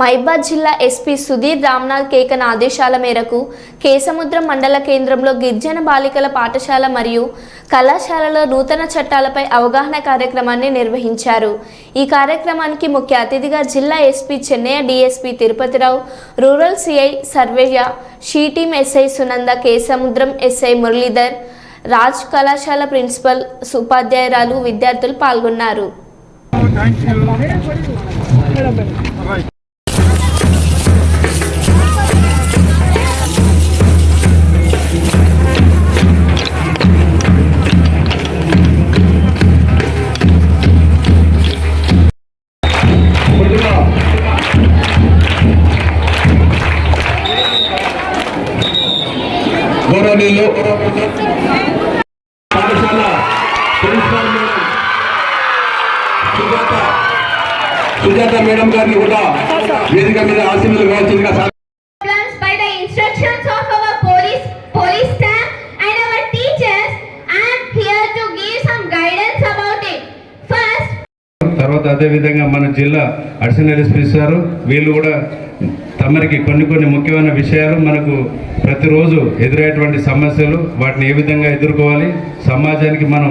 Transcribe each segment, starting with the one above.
మైబాద్ జిల్లా ఎస్పీ సుధీర్ రామ్నాథ్ కేకన్ ఆదేశాల మేరకు కేసముద్రం మండల కేంద్రంలో గిరిజన బాలికల పాఠశాల మరియు కళాశాలలో నూతన చట్టాలపై అవగాహన కార్యక్రమాన్ని నిర్వహించారు. ఈ కార్యక్రమానికి ముఖ్య అతిథిగా జిల్లా SP Chennaiah DSP Tirupathirao rural CI Sarvaiah She Team SI Sunanda Kesamudram SI Muralidhar Raj కళాశాల ప్రిన్సిపల్ ఉపాధ్యాయురాలు విద్యార్థులు పాల్గొన్నారు. మేడం గారిని కూడా వేదిక మీద ఆశీర్వలు వేయించిందిగా సార్ తర్వాత అదేవిధంగా మన జిల్లా అడిషనల్ ఎస్పీ సార్ వీళ్ళు కూడా తమరికి కొన్ని కొన్ని ముఖ్యమైన విషయాలు మనకు ప్రతిరోజు ఎదురయ్యేటువంటి సమస్యలు వాటిని ఏ విధంగా ఎదుర్కోవాలి? సమాజానికి మనం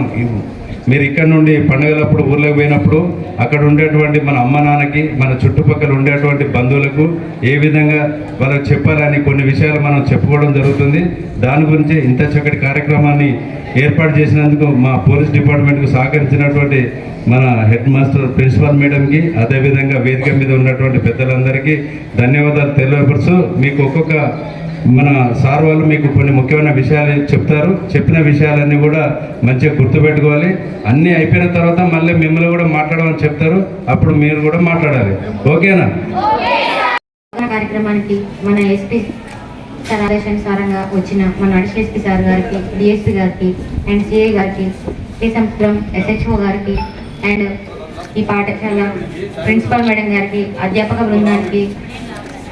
మీరు ఇక్కడ నుండి పండుగలప్పుడు ఊర్లోకి పోయినప్పుడు అక్కడ ఉండేటువంటి మన అమ్మ నాన్నకి మన చుట్టుపక్కల ఉండేటువంటి బంధువులకు ఏ విధంగా వాళ్ళకి చెప్పాలని కొన్ని విషయాలు మనం చెప్పుకోవడం జరుగుతుంది. దాని గురించి ఇంత చక్కటి కార్యక్రమాన్ని ఏర్పాటు చేసినందుకు మా పోలీస్ డిపార్ట్మెంట్కు సహకరించినటువంటి మన హెడ్ మాస్టర్ ప్రిన్సిపాల్ మేడంకి అదేవిధంగా వేదిక మీద ఉన్నటువంటి పెద్దలందరికీ ధన్యవాదాలు తెలియపరుస్తూ మీకు ఒక్కొక్క మన సార్ వాళ్ళు మీకు కొన్ని ముఖ్యమైన విషయాలు చెప్తారు. చెప్పిన విషయాలన్నీ కూడా మంచిగా గుర్తుపెట్టుకోవాలి. అన్నీ అయిపోయిన తర్వాత మళ్ళీ మిమ్మల్ని కూడా మాట్లాడమని చెప్తారు. అప్పుడు మీరు కూడా మాట్లాడాలి. ఓకేనా? కార్యక్రమానికి మన ఎస్పీ సార్ సారంగా వచ్చిన మన అడిషనల్ ఎస్పీ సార్ గారికి డిఎస్పీ గారికి అండ్ సిఐ గారికి శ్రీ సముద్రం ఎస్హెచ్ఓ గారికి అండ్ ఈ పాఠశాల ప్రిన్సిపాల్ మేడం గారికి అధ్యాపక బృందానికి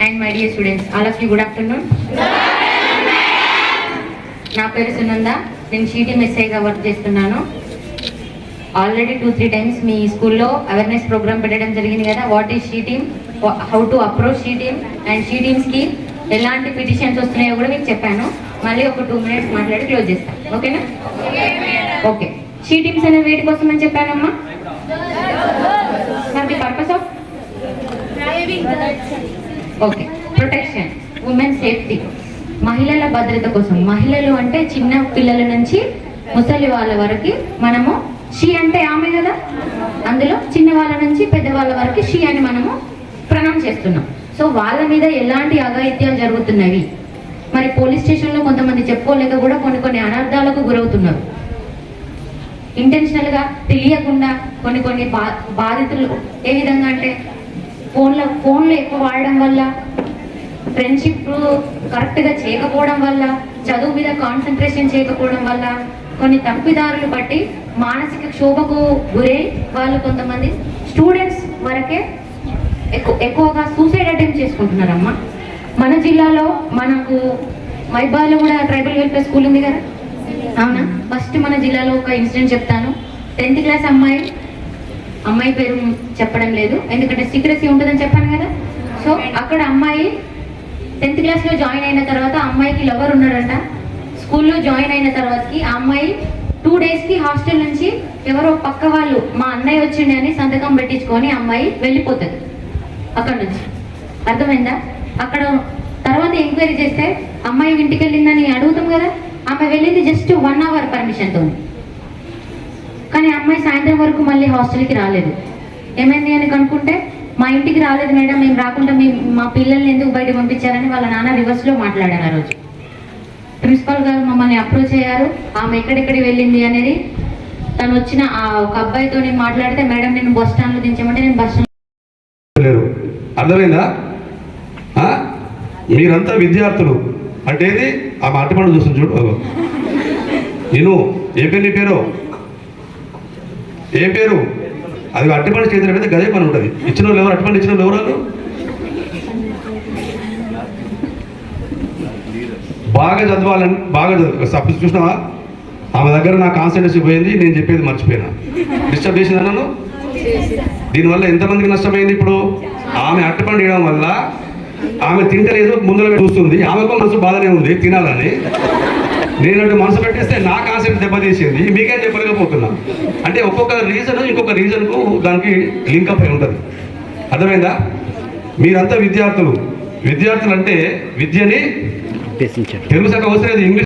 and my dear students all of you good afternoon నా పేరు సునంద. నేను షీటీఎం ఎస్ఐగా వర్క్ చేస్తున్నాను. ఆల్రెడీ టూ త్రీ టైమ్స్ మీ స్కూల్లో అవేర్నెస్ ప్రోగ్రామ్ పెట్టడం జరిగింది కదా. What is she team how to approach she team and she టీమ్స్కి ఎలాంటి పిటిషన్స్ వస్తున్నాయో కూడా మీకు చెప్పాను. మళ్ళీ ఒక టూ మినిట్స్ మాట్లాడి క్లోజ్ చేస్తాను ఓకేనా ఓకే షీ టీమ్స్ అనే వేటి కోసం అని చెప్పానమ్మా. For purpose of okay protection women safety మహిళల భద్రత కోసం. మహిళలు అంటే చిన్న పిల్లల నుంచి ముసలి వాళ్ళ వరకు మనము షీ అంటే ఆమె కదా? అందులో చిన్న వాళ్ళ నుంచి పెద్దవాళ్ళ వరకు షీ అని మనము ప్రణం చేస్తున్నాం. సో వాళ్ళ మీద ఎలాంటి అఘాయిత్యాలు జరుగుతున్నవి? మరి పోలీస్ స్టేషన్లో కొంతమంది చెప్పుకోలేక కూడా కొన్ని కొన్ని అనర్థాలకు గురవుతున్నారు. ఇంటెన్షనల్గా తెలియకుండా కొన్ని కొన్ని బా బాధితులు ఏ విధంగా అంటే ఫోన్లో ఫోన్లు ఎక్కువ వాడడం వల్ల ఫ్రెండ్షిప్ కరెక్ట్గా చేయకపోవడం వల్ల చదువు మీద కాన్సన్ట్రేషన్ చేయకపోవడం వల్ల కొన్ని తప్పిదారులు బట్టి మానసిక క్షోభకు గురై వాళ్ళు కొంతమంది స్టూడెంట్స్ వరకే ఎక్కువ ఎక్కువగా సూసైడ్ అటెంప్ట్ చేసుకుంటున్నారమ్మా. మన జిల్లాలో మనకు మైబాల్లో కూడా ట్రైబల్ వెల్ఫేర్ స్కూల్ ఉంది కదా? అవునా? ఫస్ట్ మన జిల్లాలో ఒక ఇన్సిడెంట్ చెప్తాను. టెన్త్ క్లాస్ అమ్మాయి అమ్మాయి పేరు చెప్పడం లేదు. ఎందుకంటే సీక్రసీ ఉంటుందని చెప్పాను కదా. సో అక్కడ అమ్మాయి టెన్త్ క్లాస్లో జాయిన్ అయిన తర్వాత అమ్మాయికి లవర్ ఉన్నాడంట. స్కూల్లో జాయిన్ అయిన తర్వాతకి ఆ అమ్మాయి టూ డేస్కి హాస్టల్ నుంచి ఎవరో పక్క వాళ్ళు మా అన్నయ్య వచ్చిండే అని సంతకం పెట్టించుకొని అమ్మాయి వెళ్ళిపోతుంది అక్కడ నుంచి. అర్థమైందా? అక్కడ తర్వాత ఎంక్వైరీ చేస్తే అమ్మాయి ఇంటికి వెళ్ళిందని అడుగుతాం కదా. ఆమె వెళ్ళింది జస్ట్ వన్ అవర్ పర్మిషన్తో కానీ అమ్మాయి సాయంత్రం వరకు మళ్ళీ హాస్టల్కి రాలేదు. ఏమైంది అని కనుక్కుంటే మా ఇంటికి రాలేదు మేడం మేము రాకుండా మీ మా పిల్లల్ని ఎందుకు బయట పంపించారని వాళ్ళ నాన్న రివర్స్లో మాట్లాడారు ఆ రోజు. ప్రిన్సిపాల్ గారు మమ్మల్ని అప్రోచ్ అయ్యారు. ఆమె ఎక్కడెక్కడికి వెళ్ళింది అనేది తను వచ్చిన ఆ ఒక అబ్బాయితో నేను మాట్లాడితే మేడం నేను బస్ స్టాండ్లో దించమంటే నేను బస్ లేరు. అర్థమైందా? మీరంతా విద్యార్థులు. అంటే ఏది? ఆ చూస్తుంది చూడు నేను ఏ పేరు నీ పేరు? ఏం పేరు? అది అట్టుపండు చేతిలో పెడితే గదే పని ఉంటుంది. ఇచ్చిన వాళ్ళు ఎవరు అట్టుపండు ఇచ్చిన వాళ్ళు? ఎవరు బాగా చదవాలని బాగా చదువు చూసినావా? ఆమె దగ్గర నా కాన్సన్ట్రేషన్ పోయింది నేను చెప్పేది మర్చిపోయినా. డిస్టర్బ్ చేసిందా నన్ను? దీనివల్ల ఎంతమందికి నష్టమైంది ఇప్పుడు? ఆమె అట్టపండు వేయడం వల్ల ఆమె తింటలేదు ముందర చూస్తుంది. ఆమెకు మనసు బాధనే ఉంది తినాలని. నేనంటే మనసు పెట్టేస్తే నా కాన్సెప్ట్ దెబ్బతీసింది. మీకే చెప్పలేకపోతున్నా. అంటే ఒక్కొక్క రీజన్ ఇంకొక రీజన్కు దానికి లింకప్ అయి ఉంటుంది. అర్థమైందా? మీరంతా విద్యార్థులు. విద్యార్థులు అంటే విద్యని తెలుగు అవసరం లేదు ఇంగ్లీష్